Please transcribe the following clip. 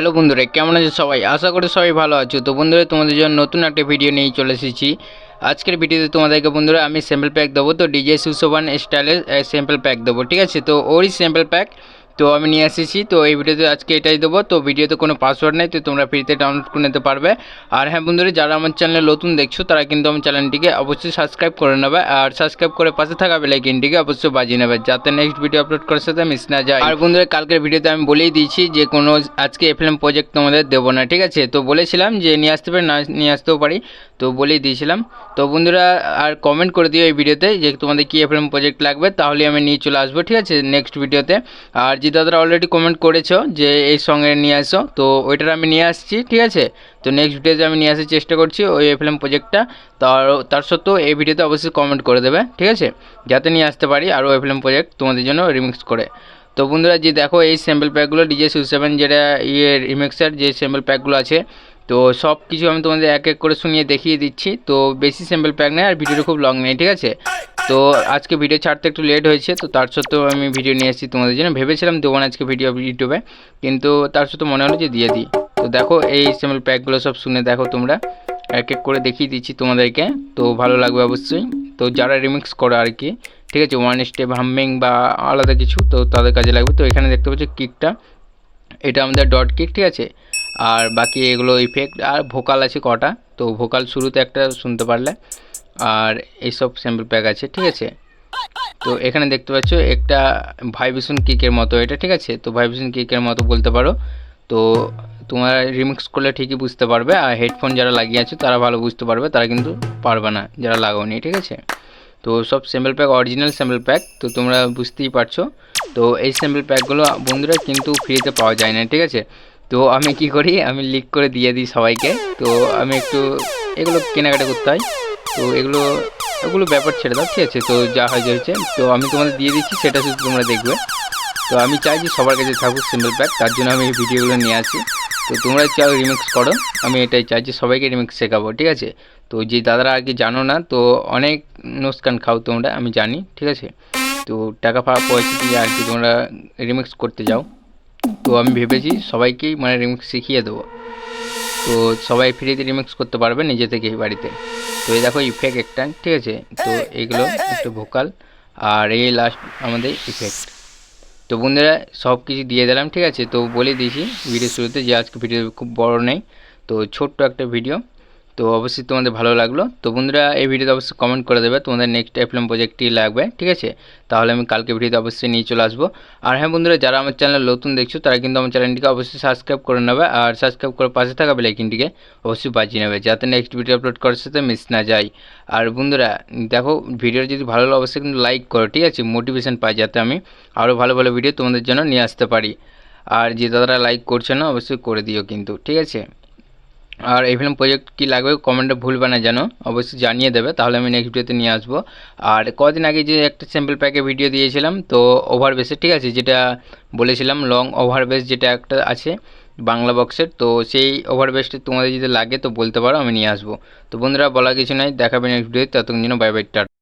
Hello বন্ধুরা, কেমন আছে সবাই? আশা করি সবাই ভালো আছো। তো বন্ধুরা, তোমাদের জন্য নতুন একটা ভিডিও নিয়ে চলে এসেছি। আজকের ভিডিওতে তোমাদেরকে বন্ধুরা, আমি স্যাম্পল প্যাক দেবো। তো ডিজে সুশোভান স্টাইলের স্যাম্পল প্যাক দেবো, ঠিক আছে? তো ওরই স্যাম্পল প্যাক তো আমি নিয়ে এসেছি, তো এই ভিডিওতে আজকে এটাই দেবো। তো ভিডিওতে কোনো পাসওয়ার্ড নেই, তো তোমরা ফ্রিতে ডাউনলোড করে নিতে পারবে। আর হ্যাঁ বন্ধুরা, যারা আমার চ্যানেলে নতুন দেখছ, তারা কিন্তু আমার চ্যানেলটিকে অবশ্যই সাবস্ক্রাইব করে নেবে। আর সাবস্ক্রাইব করে পাশে থাকা বেলাইকিনটিকে অবশ্যই বাজিয়ে নেবে, যাতে নেক্সট ভিডিও আপলোড করার সাথে মিস না যায়। আর বন্ধুরা, কালকের ভিডিওতে আমি বলেই দিয়েছি যে, কোনো আজকে এফএলএম প্রজেক্ট তোমাদের দেবো না, ঠিক আছে? তো বলেছিলাম যে, নিয়ে আসতে পারি, না নিয়ে আসতেও পারি, তো বলেই দিয়েছিলাম। তো বন্ধুরা, আর কমেন্ট করে দিও এই ভিডিওতে যে, তোমাদের কি এফএলএম প্রজেক্ট লাগবে তাহলে আমি নিয়ে চলে আসব, ঠিক আছে? নেক্সট ভিডিওতে আর যে দাদারা অলরেডি কমেন্ট করেছ যে এই সঙ্গে নিয়ে আসো। তো ওইটার আমি নিয়ে আসছি, ঠিক আছে? তো নেক্সট ভিডিওতে আমি নিয়ে আসার চেষ্টা করছি ওই এফএলএম প্রজেক্টটা তার তার সত্ত্বেও এই ভিডিওতে অবশ্যই কমেন্ট করে দেবে, ঠিক আছে? যাতে নিয়ে আসতে পারি আরও এফএলএম প্রজেক্ট তোমাদের জন্য রিমিক্স করে। তো বন্ধুরা, যে দেখো এই স্যাম্পল প্যাকগুলো ডিজে সু সেভেন যেটা ইয়ে রিমিক্সের যে স্যাম্পল প্যাকগুলো আছে তো সব কিছু আমি তোমাদের এক এক করে শুনিয়ে দেখিয়ে দিচ্ছি। তো বেশি স্যাম্পল প্যাক নেই আর ভিডিওটা খুব লং নেই, ঠিক আছে? তো আজকে ভিডিও ছাড়তে একটু লেট হয়েছে, তো তার সত্ত্বেও আমি ভিডিও নিয়ে এসেছি তোমাদের জন্য। ভেবেছিলাম দেবো না আজকে ভিডিও ইউটিউবে কিন্তু তার সত্ত্বেও মনে হলো যে দিয়ে দিই। তো দেখো, এই স্যাম্পল প্যাকগুলো সব শুনে দেখো তোমরা। এক এক করে দেখিয়ে দিচ্ছি তোমাদেরকে, তো ভালো লাগবে অবশ্যই। তো যারা রিমিক্স করে আর কি, ঠিক আছে? ওয়ান স্টেপ হামিং বা আলাদা কিছু, তো তাদের কাজে লাগবে। তো এখানে দেখতে পাচ্ছ কিকটা এটা আমাদের ডট কিক ঠিক আছে? আর বাকি এগুলো ইফেক্ট আর ভোকাল আছে কটা, তো ভোকাল শুরুতে একটা শুনতে পারলে, আর এইসব স্যাম্পল প্যাক আছে, ঠিক আছে? তো এখানে দেখতে পাচ্ছ, একটা ভাইব্রেশন কিকের মতো, এটা ঠিক আছে? তো ভাইব্রেশন কিকের মতো বলতে পারো। তো তোমার রিমিক্স করলে ঠিকই বুঝতে পারবে, আর হেডফোন যারা লাগিয়ে আছে, তারা ভালো বুঝতে পারবে, তারা কিন্তু পারবে না, যারা লাগাওনি, ঠিক আছে? তো সব sample pack original sample pack তো তোমরা বুঝতেই পারছ। তো এই স্যাম্পল প্যাকগুলো বন্ধুরা কিন্তু ফ্রিতে পাওয়া যায় না, ঠিক আছে? তো আমি কি করি, আমি লিক করে দিয়ে দিই সবাইকে। তো আমি একটু এগুলো কেনাকাটা করতে হয়। তো এগুলো, ওগুলো ব্যাপার ছেড়ে দাও, ঠিক আছে? তো যা হয় যে হয়েছে। তো আমি তোমাদের দিয়ে দিচ্ছি, সেটা শুধু তোমরা দেখবে। তো আমি চাই যে সবার কাছে থাকুক সিম্পল প্যাক তার জন্য আমি এই ভিডিওগুলো নিয়ে আসি তো তোমরা চাও রিমিক্স করো। আমি এটাই চাই যে সবাইকে রিমিক্স শেখাবো, ঠিক আছে? তো যে দাদারা আর কি জানো না, তো অনেক নোসকান খাও তোমরা, আমি জানি, ঠিক আছে? তো টাকা পাওয়া পয়সা দিয়ে আর কি তোমরা রিমিক্স করতে যাও। তো আমি ভেবেছি সবাইকেই মানে রিমিক্স শিখিয়ে দেবো। তো সবাই ফ্রিতে রিমিক্স করতে পারবে নিজে থেকেই বাড়িতে। তো এই দেখো ইফেক্ট একটা, ঠিক আছে? তো এইগুলো একটু ভোকাল আর এই লাস্ট আমাদের ইফেক্ট তো বন্ধুরা সব কিছু দিয়ে দিলাম, ঠিক আছে? তো বলে দিয়েছি ভিডিও শুরুতে যে আজকে ভিডিও খুব বড় নেই। তো ছোট্ট একটা ভিডিও তো অবশ্যই তোমাদের ভালো লাগল। তো বন্ধুরা, এই ভিডিওতে অবশ্যই কমেন্ট করে দেবে, তোমাদের নেক্সট এফএম প্রজেক্টটি লাগবে, ঠিক আছে? তাহলে আমি কালকে ভিডিওতে অবশ্যই নিয়ে চলে আসব। আর হ্যাঁ বন্ধুরা, যারা আমার চ্যানেল নতুন দেখছ, তারা কিন্তু আমার চ্যানেলটিকে অবশ্যই সাবস্ক্রাইব করে নেবে, আর সাবস্ক্রাইব করে পাশে থাকা বেলাইকিনটিকে অবশ্যই বাজিয়ে নেবে, যাতে নেক্সট ভিডিও আপলোড করার সাথে মিস না যায় আর বন্ধুরা, দেখো ভিডিও যদি ভালো লাগে, অবশ্যই কিন্তু লাইক করো, ঠিক আছে? মোটিভেশন পাই যাতে আমি আরও ভালো ভালো ভিডিও তোমাদের জন্য নিয়ে আসতে পারি। আর যে দাদারা লাইক করছে না, অবশ্যই করে দিও কিন্তু, ঠিক আছে? আর এই ফিল্ম প্রজেক্ট কী লাগবে কমেন্টে ভুলবে না যেন, অবশ্যই জানিয়ে দেবে, তাহলে আমি নেক্সট ভিডিওতে নিয়ে আসব। আর কদিন আগে যে একটা স্যাম্পল প্যাকে ভিডিও দিয়েছিলাম, তো ওভার বেসে ঠিক আছে, যেটা বলেছিলাম লং ওভারবেস যেটা একটা আছে, বাংলা বক্সের তো সেই ওভারবেসটি তোমাদের যদি লাগে, তো বলতে পারো, আমি নিয়ে আসব। তো বন্ধুরা বলা কিছু নাই, দেখাবে নেক্সট ভিডিও ততক্ষণ জন্য বাই বাই টাটা।